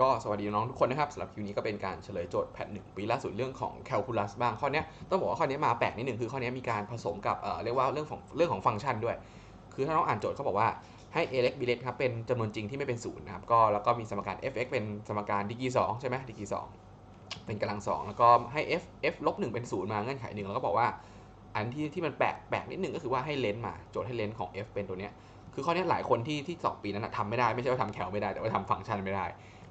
ก็สวัสดีน้องทุกคนนะครับสำหรับคลิปนี้ก็เป็นการเฉลยโจทย์แพทหนึ่งปีล่าสุดเรื่องของแคลคูลัสบ้างข้อนี้ต้องบอกว่าข้อนี้มาแปลกนิดหนึ่งคือข้อนี้มีการผสมกับเเรียกว่าเรื่องของเรื่องของฟังก์ชันด้วย คือถ้าน้องอ่านโจทย์เขาบอกว่าให้ a เล็ก b เล็กครับเป็นจำนวนจริงที่ไม่เป็นศูนย์นะครับก็แล้วก็มีสมการ f(x) เป็นสมการดีกรีสองใช่ไหมดีกรีสองเป็นกำลังสองแล้วก็ให้ f f ลบหนึ่งเป็นศูนย์มาเงื่อนไขหนึ่งแล้วก็บอกว่า อันที่ที่มันแปลกแปลกนิดหนึ่งก็คือว่าให้เลนส์มาโจทย์ให้เลนส์ของ f เป็นตัวเนี้ยคือข้อนี้หลายคนที่ที่สอบปีนั้นนะทำไม่ได้ไม่ใช่ว่าทำแคลไม่ได้แต่ว่าทำฟังก์ชันไม่ได้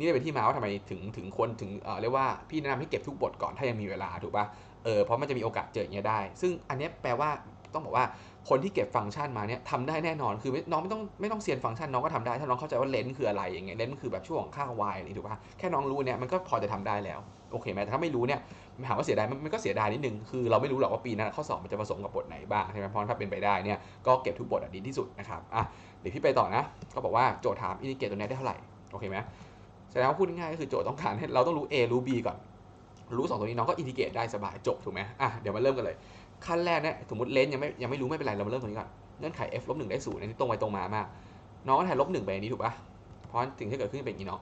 นี่เป็นที่มาว่าทำไมถึงถึงคนถึงเรียกว่าพี่แนะนำให้เก็บทุกบทก่อนถ้ายังมีเวลาถูกป่ะเออเพราะมันจะมีโอกาสเจออย่างเงี้ยได้ ซึ่งอันนี้แปลว่าต้องบอกว่าคนที่เก็บฟังก์ชันมาเนี่ยทำได้แน่นอนคือน้องไม่ต้องไม่ต้องเซียนฟังก์ชันน้องก็ทำได้ ถ้าน้องเข้าใจว่าเลนส์คืออะไรอย่างเงี้ยเลนส์คือแบบช่วงของค่า y อะไรถูกป่ะแค่น้องรู้เนี่ยมันก็พอจะทำได้แล้วโอเคไหมแต่ถ้าไม่รู้เนี่ยถามว่าเสียดายมันก็เสียดายนิดนึงคือเราไม่รู้หรอกว่าปีนั้นข้อสอบมันจะผสมกับบทไหนบ้างใช่ไหมเพราะถ้าเป็นไปได้เนี่ยก็เก็บทุกบทดีที่สุดนะครับอะเดี๋ยวพี่ไปต่อนะ ก็บอกว่าโจทย์ถามอินดิเกตตัวนี้ได้เท่าไหร่โอเคไหม แสดงว่าพูดง่ายก็คือโจทย์ต้องการให้เราต้องรู้ A รู้ B ก่อน รู้สองตัวนี้น้องก็อินทิเกรตได้สบายจบถูกไหมอะเดี๋ยวมาเริ่มกันเลย ขั้นแรกเนี่ยสมมติเลนยังไม่ยังไม่รู้ไม่เป็นไรเรามาเริ่มตรงนี้ก่อนเงื่อนไข f ลบหนึ่งได้ศูนย์อันนี้ตรงไปตรงมามาก น้องก็แทนลบหนึ่งไปอันนี้ถูกปะเพราะสิ่งที่เกิดขึ้นเป็นอย่างนี้เนาะ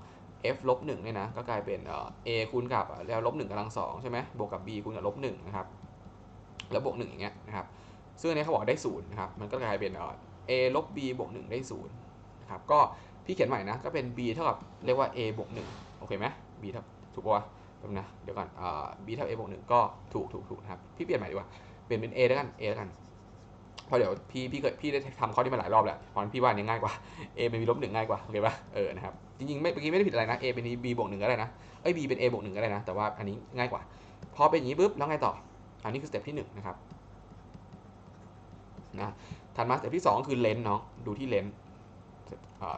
f ลบหนึ่งเนี่ยนะก็กลายเป็นเอ่อ a คูณกับแล้วลบหนึ่งกำลังสองใช่ไหมบวกกับ b คูณกับลบหนึ่งนะครับแล้วบวกหนึ่งอย่างเงี้ยนะครับซึ่งอันนี้เขาบอกได้ศูนย์นะครับมันก็กลายเป็นเอ่อ a ลบ b บวกหนึ่งได้ศูนย์นะครับก็ พี่เขียนใหม่นะ ก็เป็น b เท่ากับเรียกว่า a บวกหนึ่งโอเคไหม b เท่าถูกปะแป๊บนะ เดี๋ยวก่อนอ่า b เท่า a บวกหนึ่งก็ถูกถูกถูกนะครับ พี่เปลี่ยนใหม่ดีกว่า เปลี่ยนเป็น a แล้วกัน a แล้วกันเพราะเดี๋ยวพี่พี่เคยพี่ได้ทำข้อนี้มาหลายรอบแล้วเพราะนั้นพี่ว่านี้ง่ายกว่า a เป็น b ลบหนึ่งง่ายกว่า โอเคป่ะเออ นะครับ จริงๆไม่เมื่อกี้ไม่ได้ผิดอะไรนะ a เป็น b บวกหนึ่งก็ได้นะ เอ้ย b เป็น a บวกหนึ่งก็ได้นะ แต่ว่าอันนี้ง่ายกว่า พอเป็นอย่างนี้ปุ๊บ แล้วไงต่อ อันนี้คือสเต็ปที่หนึ่งนะครับ นะถัดมาสเต็ปที่สองคือเลนส์เนาะดูที่เลนส์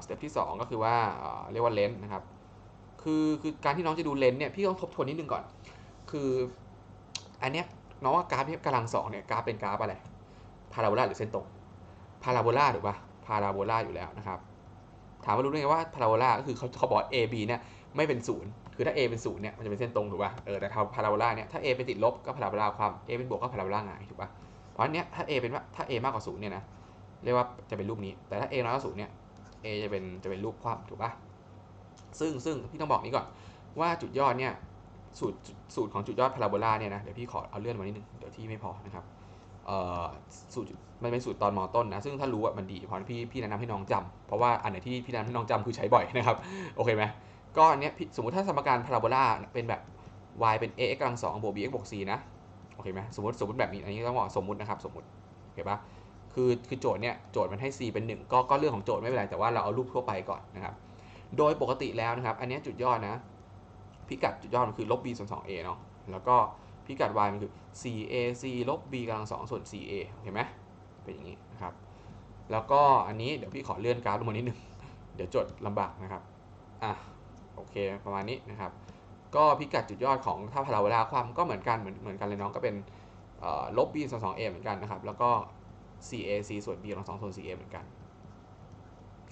สเต็ปที่สองก็คือว่าเรียกว่าเลนส์นะครับคือคือการที่น้องจะดูเลนส์เนี่ยพี่ต้องทบทวนนิดนึงก่อน คืออันเนี้ยน้องว่ากราฟที่กำลังสองเนี่ยกราฟเป็นกราฟอะไรพาราโบลาหรือเส้นตรงพาราโบลาถูกปะพาราโบลาอยู่แล้วนะครับ ถามว่ารู้ได้ไงว่าพาราโบลาก็คือเขาเขาบอก A B เนี่ยไม่เป็นศูนย์คือถ้า A เป็นศูนย์เนี่ยมันจะเป็นเส้นตรงถูกปะเออแต่ถ้าพาราโบลาเนี่ยถ้า A เป็นติดลบก็พาราโบลาความ A เป็นบวกก็พาราโบลาหงายถูกปะเพราะอันเนี้ยถ้า A เป็นว่าถ้า A มากกว่าศูนย์เนี่ยนะเรียกว่าจะเป็นรูปนี้ แต่ถ้า A น้อยกว่าศูนย์เนี่ย A จะเป็นจะเป็นรูปความถูกปะซึ่งซึ่งพี่ต้องบอกนี้ก่อนว่าจุดยอดเนี่ยสูตรสูตรของจุดยอดพาราโบลาเนี่ยนะเดี๋ยวพี่ขอเอาเลื่อนมานิดนึงเดี๋ยวที่ไม่พอนะครับเอ่อสูตรมันเป็นสูตรตอนมอต้นนะซึ่งถ้ารู้ว่ามันดีเพราะพี่พี่แนะนำให้น้องจำเพราะว่าอันไหนที่พี่แนะนำให้น้องจำคือใช้บ่อยนะครับโอเคไหมก็อันเนี้ยสมมติถ้าสมการพาราโบลาเป็นแบบ y เป็น ax กำลังสองบวก bx บวก c นะโอเคไหมสมมติสมมติแบบนี้อันนี้ต้องบอกสมมตินะครับสมมติโอเคปะ คือคือโจทย์เนี่ยโจทย์มันให้ c เป็น 1 ก็ก็เรื่องของโจทย์ไม่เป็นไรแต่ว่าเราเอารูปทั่วไปก่อนนะครับ โดยปกติแล้วนะครับ อันนี้จุดยอดนะ พิกัดจุดยอดมันคือลบ b ส่วน 2a เนาะแล้วก็พิกัด y มันคือ 4ac ลบ b กำลัง2ส่วน 4a เห็นไหมเป็นอย่างนี้นะครับ แล้วก็อันนี้เดี๋ยวพี่ขอเลื่อนกราฟลงมานิดนึงเดี๋ยวจดลำบากนะครับอะโอเคประมาณนี้นะครับ ก็พิกัดจุดยอดของถ้าพาราโบลาความก็เหมือนกันเหมือนเหมือนกันเลยน้องก็เป็นลบ b ส่วน 2a เหมือนกันนะครับ แล้วก็ 4ac ส่วน b กำลัง2ส่วน 4a เหมือนกัน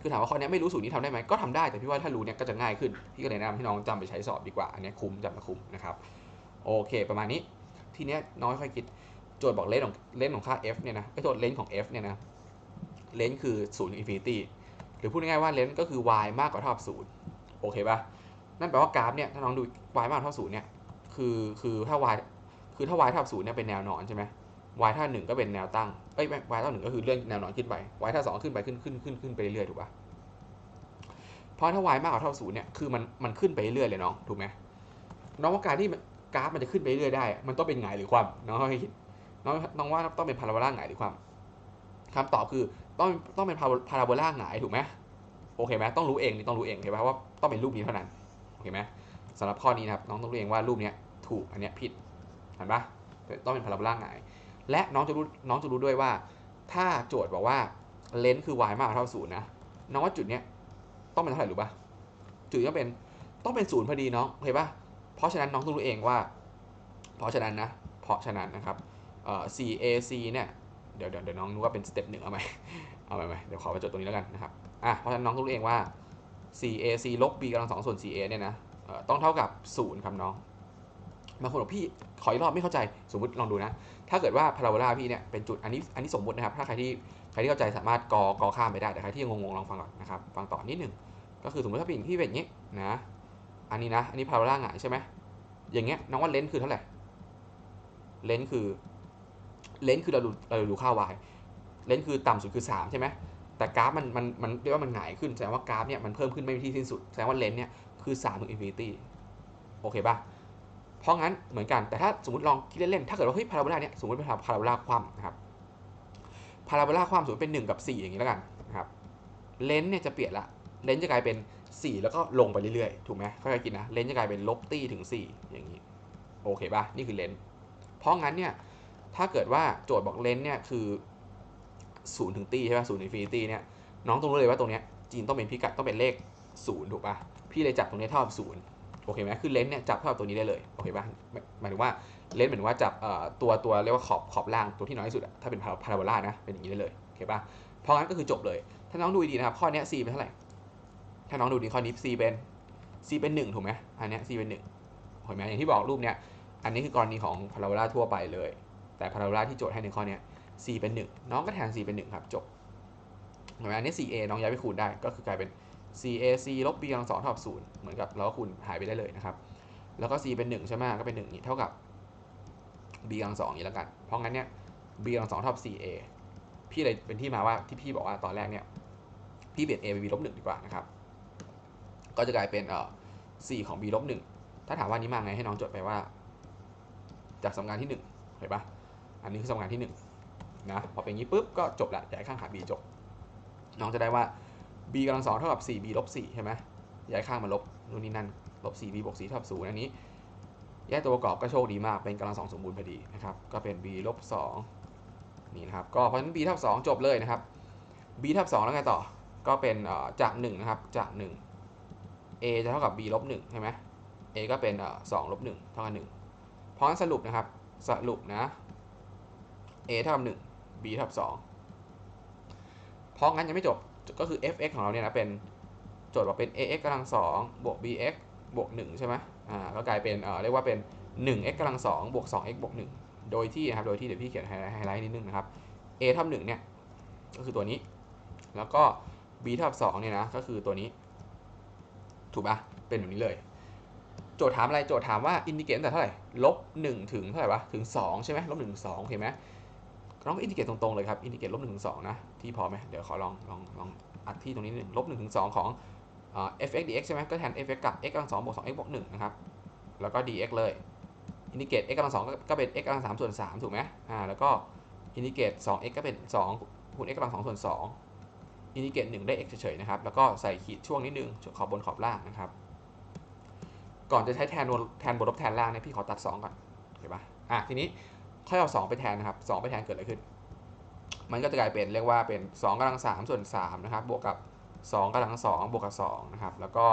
คือถามว่าข้อนี้ไม่รู้สูตรนี้ทำได้ไหมก็ทำได้แต่พี่ว่าถ้ารู้เนี่ยก็จะง่ายขึ้น พี่ก็เลยแนะนำให้น้องจำไปใช้สอบดีกว่า อันนี้คุ้มจำมาคุ้มนะครับ โอเค ประมาณนี้ ทีเนี้ยน้องค่อยคิดโจทย์บอกเลนของเลนของค่า f เนี่ยนะไอโจทย์เลนของ f เนี่ยนะเลนคือ0ูนย์อินฟินิตี้หรือพูดง่ายๆว่าเลนก็คือ y มากกว่าเท่ากับศูนย์โอเคป่ะนั่นแปลว่ากราฟเนี่ยถ้าน้องดู y มากกว่าเท่าศูนย์เนี่ยคือคือถ้า y คือถ้า y เท่ากับศูนย์เนี่ยเป็นแนวนอนใช่ไหม y ท่าหนึ่งก็เป็นแนวตั้งเอ้ย y ท่าหนึ่งก็คือเลื่อนแนวนอนขึ้นไป y ท่าสองขึ้นไปขึ้นขึ้นขึ้นขึ้นไปเรื่อยถูกปะเพราะถ้า y มากกว่าเท่าศูนย์เนี่ยคือมันมันขึ้นไปเรื่อยเลยน้องถูกไหมน้องว่าการที่กราฟมันจะขึ้นไปเรื่อยได้ มันต้องเป็นไงหรือความน้องให้คิดน้องน้องว่าต้องเป็นพาราโบลาไงหรือความคำตอบคือต้องต้องเป็นพาราโบลาไงถูกไหมโอเคไหมต้องรู้เองนี่ต้องรู้เองโอเคไหมว่าต้องเป็นรูปนี้เท่านั้นโอเคไหมสำหรับข้อนี้นะครับน้องต้องรู้เองว่ารูปนี้ถูกอันนี้ผิดเห็นปะต้องเป็นพาราโบลาไง และน้องจะรู้น้องจะรู้ด้วยว่า ถ้าโจทย์บอกว่าเลนส์คือ y มากกว่าเท่าศูนย์นะน้องว่าจุดเนี้ยต้องเป็นเท่าไหร่รู้ปะจุดต้องเป็นต้องเป็นศูนย์พอดีน้องเห็นปะเพราะฉะนั้นน้องต้องรู้เองว่า เพราะฉะนั้นนะเพราะฉะนั้นนะครับเอ่อ 4ac เนี่ยเดี๋ยวเดี๋ยวเดี๋ยวน้องนึกว่าเป็นสเต็ปหนึ่งเอาไหมเอาไหมเดี๋ยวขอไปจดตรงนี้แล้วกันนะครับอะเพราะฉะนั้นน้องต้องรู้เองว่า 4ac ลบ b กำลัง2ส่วน 4a เนี่ยนะต้องเท่ากับ 0 ครับน้อง บางคนบอกพี่ขออีกรอบไม่เข้าใจสมมติลองดูนะ ถ้าเกิดว่าพาราโบลาพี่เนี่ยเป็นจุดอันนี้อันนี้สมมตินะครับ ถ้าใครที่ใครที่เข้าใจสามารถกอกอข้ามไปได้แต่ใครที่ยังงงๆลองฟังก่อนนะครับฟังต่อนิดหนึ่งก็คือสมมติถ้าเป็นอย่างที่เป็นอย่างนี้นะอันนี้นะอันนี้พาราโบลาหงายใช่ไหมอย่างเงี้ยน้องว่าเลนส์คือเท่าไหร่เลนส์คือเลนส์คือเราดูเราดูค่า y เลนส์คือต่ำสุดคือ 3 ใช่ไหมแต่กราฟมันมันมันเรียกว่ามันหงายขึ้นแสดงว่ากราฟเนี่ยมันเพิ่มขึ้นไม่มีที่สิ้นสุดแสดงว่าเลนส์เนี่ยคือ3ถึงอินฟินิตี้โอเคป่ะ เพราะงั้นเหมือนกันแต่ถ้าสมมติลองคิดเล่นๆถ้าเกิดว่าเฮ้ยพาราโบลาเนี่ยสมมติเป็นพาราโบลาคว่ำนะครับพาราโบลาคว่ำสมมติเป็น 1 กับ 4 อย่างนี้แล้วกันนะครับเลนส์เนี่ยจะเปลี่ยนละเลนส์จะกลายเป็น 4 แล้วก็ลงไปเรื่อยๆ ถูกไหมค่อยๆกินนะเลนส์จะกลายเป็นลบตี้ถึง 4 อย่างนี้โอเคป่ะนี่คือเลนส์เพราะงั้นเนี่ยถ้าเกิดว่าโจทย์บอกเลนส์เนี่ยคือ0ถึงตี้ใช่ป่ะ0 infinity เนี่ยน้องต้องรู้เลยว่าตรงเนี้ยจริงต้องเป็นพิกัดต้องเป็นเลข0ถูกป่ะพี่เลยจับตรงนี้เท่ากับ0 โอเคไหมคือเลนส์เนี่ยจับเท่าตัวนี้ได้เลยโอเคป่ะหมายถึงว่าเลนส์เหมือนว่าจับตัวตัวเรียกว่าขอบขอบล่างตัวที่น้อยที่สุดถ้าเป็นพาราโบลานะเป็นอย่างนี้ได้เลยโอเคป่ะเพราะงั้นก็คือจบเลย ถ้าน้องดูดีนะครับข้อนี้ c เป็นเท่าไหร่ถ้าน้องดูดีข้อนี้ c เป็น c เป็น1ถูกไหมอันนี้ c เป็น1เห็นไหมอย่างที่บอกรูปเนี้ยอันนี้คือกรณีของพาราโบลาทั่วไปเลย แต่พาราโบลาที่โจทย์ให้ในข้อนี้ c เป็น 1 น้องก็แทน c เป็น1ครับจบเห็นไหมอันนี้ ca น้องย้ายไปคูณได้ก็คือกลายเป็น cac ลบ b กำลังสองเท่ากับ0เหมือนกับเราก็คูณหายไปได้เลยนะครับ แล้วก็ c เป็น 1 ใช่ไหมก็เป็น 1 นี่เท่ากับ b กำลังสองนี้แล้วกัน เพราะงั้นเนี่ย b กำลังสองเท่ากับ ca พี่เลยเป็นที่มาว่าที่พี่บอกว่าตอนแรกเนี่ย พี่เปลี่ยน a เป็น b ลบหนึ่งดีกว่านะครับ ก็จะกลายเป็นเอ่อ c ของ b ลบหนึ่งถ้าถามว่านี้มาไงให้น้องจดไปว่า จากสมการที่ 1 เห็นปะอันนี้คือสมการที่ 1นะพอเป็นอย่างนี้ปุ๊บก็จบละย้ายข้างหา b จบ น้องจะได้ว่า b กำลังสองเท่ากับ 4b ลบ4ใช่ไหมย้ายข้างมาลบนู่นนี่นั่นลบ 4b บวก4เท่ากับ0อันนี้แยกตัวประกอบก็โชคดีมากเป็นกำลังสองสมบูรณ์พอดีนะครับก็เป็น b ลบ2นี่นะครับก็เพราะฉะนั้น b เท่ากับ2จบเลยนะครับ b เท่ากับ2แล้วไงต่อก็เป็นจาก1นะครับจาก 1 a จะเท่ากับ b ลบ1ใช่ไหม a ก็เป็น2ลบ1เท่ากับ1เพราะฉะนั้นสรุปนะครับสรุปนะ a เท่ากับ1 b เท่ากับ2เพราะงั้นยังไม่จบ ก็คือ f(x) ของเราเนี่ยนะเป็นโจทย์ว่าเป็น ax กำลัง2บวก bx บวก1ใช่ไหมอ่าก็กลายเป็นเอ่อเรียกว่าเป็น 1x กำลัง2บวก 2x บวก1โดยที่นะครับโดยที่เดี๋ยวพี่เขียนไฮไลท์นิดนึงนะครับ a เท่า1เนี่ยก็คือตัวนี้ แล้วก็ b เท่ากับ2เนี่ยนะก็คือตัวนี้ ถูกปะเป็นแบบนี้เลย โจทย์ถามอะไรโจทย์ถามว่าอินดิเกตตั้งแต่เท่าไหร่ลบ1ถึงเท่าไหร่วะถึง 2 ใช่ไหมลบ1ถึง2เห็นไหม น้องก็อินดิเกตตรงๆเลยครับอินดิเกตลบ1ถึง2นะที่พอไหมเดี๋ยวขอลองลองลองอัดที่ตรงนี้นิดนึงลบ1ถึง2ของ f(x) dx ใช่ไหมก็แทน f(x) กับ x กำลัง2บวก 2x บวก1นะครับแล้วก็ dx เลยอินดิเกต x กำลัง2ก็เป็น x กำลัง3ส่วน3ถูกไหมอ่าแล้วก็อินดิเกต 2x ก็เป็น2คูณ x กำลัง2ส่วน2อินดิเกต1ได้ x เฉยๆนะครับแล้วก็ใส่ขีดช่วงนิดนึงขอบบนขอบล่างนะครับก่อนจะใช้แทนแทนบนลบแทนล่างเนี่ยพี่ขอตัด 2 ก่อนเห็นปะอะทีนี้ ค่อยเอา2ไปแทนนะครับ2ไปแทนเกิดอะไรขึ้น มันก็จะกลายเป็นเรียกว่าเป็น 2กำลัง3ส่วน3นะครับบวกกับ 2กำลัง2บวกกับ2นะครับแล้วก็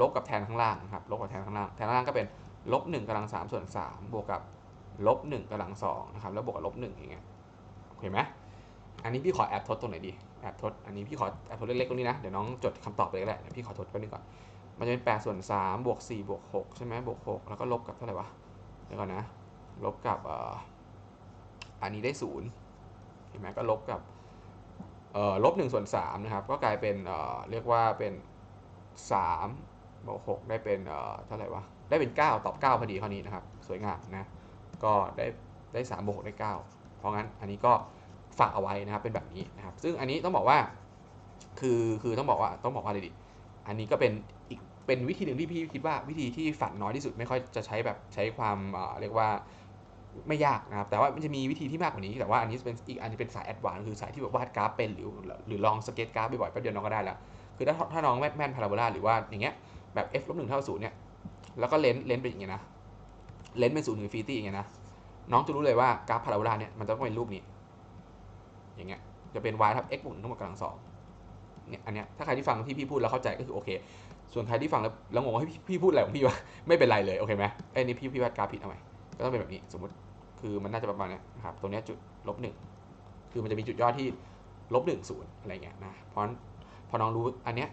ลบกับแทนข้างล่างนะครับลบกับแทนข้างล่างแทนข้างล่างก็เป็นลบ1กำลัง3ส่วน3บวกกับลบ1กำลัง2นะครับแล้วบวกกับลบ1อย่างเงี้ยเห็นไหมอันนี้พี่ขอแอบทดตรงไหนดีแอบทดอันนี้พี่ขอแอบทดเล็กๆตรงนี้นะเดี๋ยวน้องจดคำตอบไปก็ได้เดี๋ยวพี่ขอทดแป๊บนึงก่อนมันจะเป็น8ส่วน3บวก4บวก6ใช่ไหมบวก6แล้วก็ลบกับเท่าไหร่วะเดี๋ยวก่อนนะลบกับอั อันนี้ได้0เห็นไหมก็ลบกับลบ1ส่วน3นะครับ ก็กลายเป็นเเรียกว่าเป็น3บวก6ได้เป็นเท่าไหร่วะ ได้เป็น 9 ตอบ 9 พอดีข้อนี้นะครับ สวยงามนะ ก็ได้ได้3บวก6ได้ 9 เพราะงั้นอันนี้ก็ฝากเอาไว้นะครับเป็นแบบนี้นะครับ ซึ่งอันนี้ต้องบอกว่าคือคือต้องบอกว่าต้องบอกว่าอะไรดี อันนี้ก็เป็นอีกเป็นวิธีหนึ่งที่พี่คิดว่าวิธีที่ฝันน้อยที่สุดไม่ค่อยจะใช้แบบใช้ความเรียกว่า ไม่ยากนะครับ แต่ว่ามันจะมีวิธีที่มากกว่านี้ แต่ว่าอันนี้เป็นอีกอันนี้เป็นสายแอดวานซ์คือสายที่แบบวาดกราฟเป็นหรือหรือลองสเก็ตกราฟบ่อยๆแป๊บเดียวน้องก็ได้แล้ว คือถ้าถ้าน้องแม่นพาราโบลาหรือว่าอย่างเงี้ยแบบ f ลบหนึ่งเท่าศูนย์เนี่ย แล้วก็เลนส์เลนส์เป็นอย่างเงี้ยนะ เลนส์เป็นศูนย์ถึงฟิตี้อย่างเงี้ยนะ น้องจะรู้เลยว่ากราฟพาราโบลาเนี่ยมันจะต้องเป็นรูปนี้ อย่างเงี้ย จะเป็น y ทับ x บวกหนึ่งทั้งหมดกำลังสองเนี่ยอันเนี้ยถ้าใครที่ฟังที่พี่พูดแล้วเข้าใจก็คือโอเค ส่วนใครที่ฟังแล้วแล้วงงว่าพี่พี่พูดอะไรของพี่วะไม่เป็นไรเลยโอเคไหมไอ้นี่พี่พี่วาดกราฟผิดเอาไหมก็ต้องเป็นแบบนี้สมมติ คือมันน่าจะประมาณนี้นะครับตรงนี้จุดลบหนึ่งคือมันจะมีจุดยอดที่ลบหนึ่งศูนย์อะไรเงี้ยนะเพราะพอน้องรู้อันเนี้ย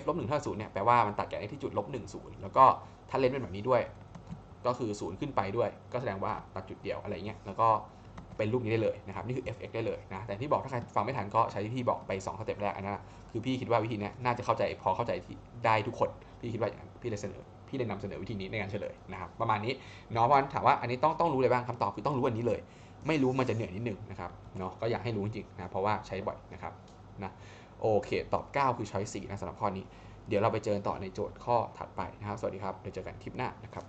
f ลบหนึ่งเท่าศูนย์เนี่ยแปลว่ามันตัดกับไอ้ที่จุดลบหนึ่งศูนย์แล้วก็ถ้าเลนเป็นแบบนี้ด้วย ก็คือศูนย์ขึ้นไปด้วย ก็แสดงว่าตัดจุดเดียวอะไรเงี้ยแล้วก็เป็นรูปนี้ได้เลยนะครับนี่คือ fx ได้เลยนะแต่ที่บอกถ้าใครฟังไม่ทันก็ใช้ที่พี่บอกไป2สเต็ปแรกอันนั้นคือพี่คิดว่าวิธีนี้น่าจะเข้าใจพอเข้าใจได้ทุกคนพี่คิดว่าอย่างนั้นพี่เลยเสนอ พี่เลยนำเสนอวิธีนี้ในการเฉลยนะครับประมาณนี้เนาะเพราะถามว่าอันนี้ต้องต้องรู้อะไรบ้างคำตอบคือต้องรู้อันนี้เลย ไม่รู้มันจะเหนื่อยนิดนึงนะครับเนาะก็อยากให้รู้จริงนะเพราะว่าใช้บ่อยนะครับนะโอเค ตอบ 9 คือช้อย4นะสำหรับข้อนี้ เดี๋ยวเราไปเจอต่อในโจทย์ข้อถัดไปนะครับ สวัสดีครับเดี๋ยวเจอกันคลิปหน้านะครับ